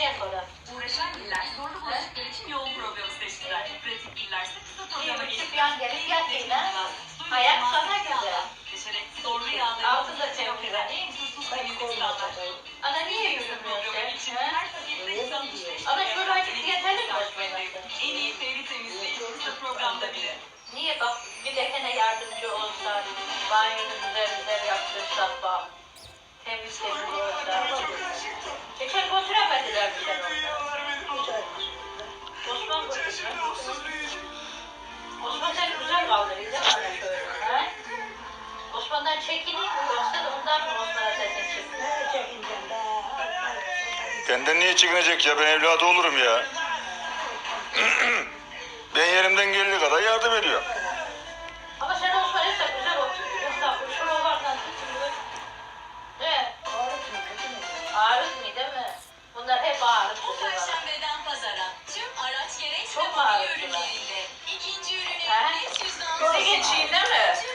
gel bana. Uğraşan iller zorlu bulaşıklar için yoğun programı seçtiler. Pratik illerse kısa programa İyi, gelip yan gelip. Ayak sana güzel. Geçerek zorlu yağları kusursuz temizlik sağlar. Ana niye yürümüyorsun için her pakette 165 Ana şuracık ödeyecek yeterli mi. En iyi peri temizliği kısa programda bile. Niye bak bir de gene yardımcı olsa, banyonu güzel güzel yaptırsak bak. Temiz temiz Benden niye çekinecek ya? Ben evladı olurum ya. ben yerimden geldiği kadar yardım ediyorum. Ama sen olsaydın güzel oturuyordun. Estağfurullah. Şöyle olarsan tutuyordun. Ne? Ağrıt mı? Ağrıt mı değil mi? Bunlar hep ağrıt. Bu pazara tüm araç gereç ve mobil ürünlerinde. İkinci ürünün 500'den... Bize geçeyim değil mi?